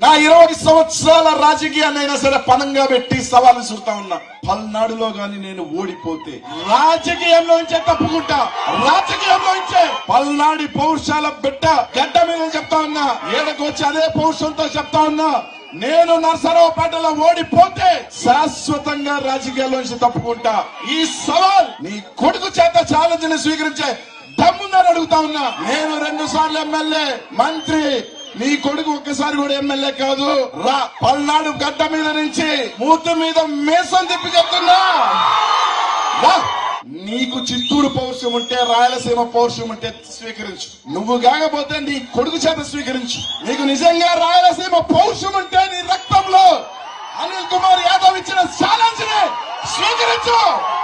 నా ఇరవై సంవత్సరాల రాజకీయాన్నైనా సరే పనంగా పెట్టి సవాలు చూస్తా ఉన్నా. పల్నాడులో గాని నేను ఓడిపోతే రాజకీయంలోంచే తప్పుకుంటా. రాజకీయంలోంచే పల్నాడి పౌరుషాల బిడ్డ గడ్డ మీద చెప్తా ఉన్నా. ఏడకు వచ్చి అదే పౌరుషంతో చెప్తా ఉన్నా. నేను నర్సరావుపేటలో ఓడిపోతే శాశ్వతంగా రాజకీయాల్లోంచి తప్పుకుంటా. ఈ సవాల్ నీ కొడుకు చేత ఛాలెంజ్ని స్వీకరించే దమ్ముందని అడుగుతా ఉన్నా. నేను రెండు సార్లు ఎమ్మెల్యే మంత్రి నీ కొడుకు ఒక్కసారి కూడా ఎమ్మెల్యే కాదు. రా. పల్నాడు గడ్డ మీద నుంచి మూత మీద మేసం తిప్పి చెప్తున్నా. నీకు చిత్తూరు పౌరుషం ఉంటే రాయలసీమ పౌరుషం ఉంటే స్వీకరించు. నువ్వు కాకపోతే నీ కొడుకు చేత స్వీకరించు. నీకు నిజంగా రాయలసీమ పౌరుషం ఉంటే నీ రక్తంలో అనిల్ కుమార్ యాదవ్ ఇచ్చిన ఛాలెంజ్ని స్వీకరించు.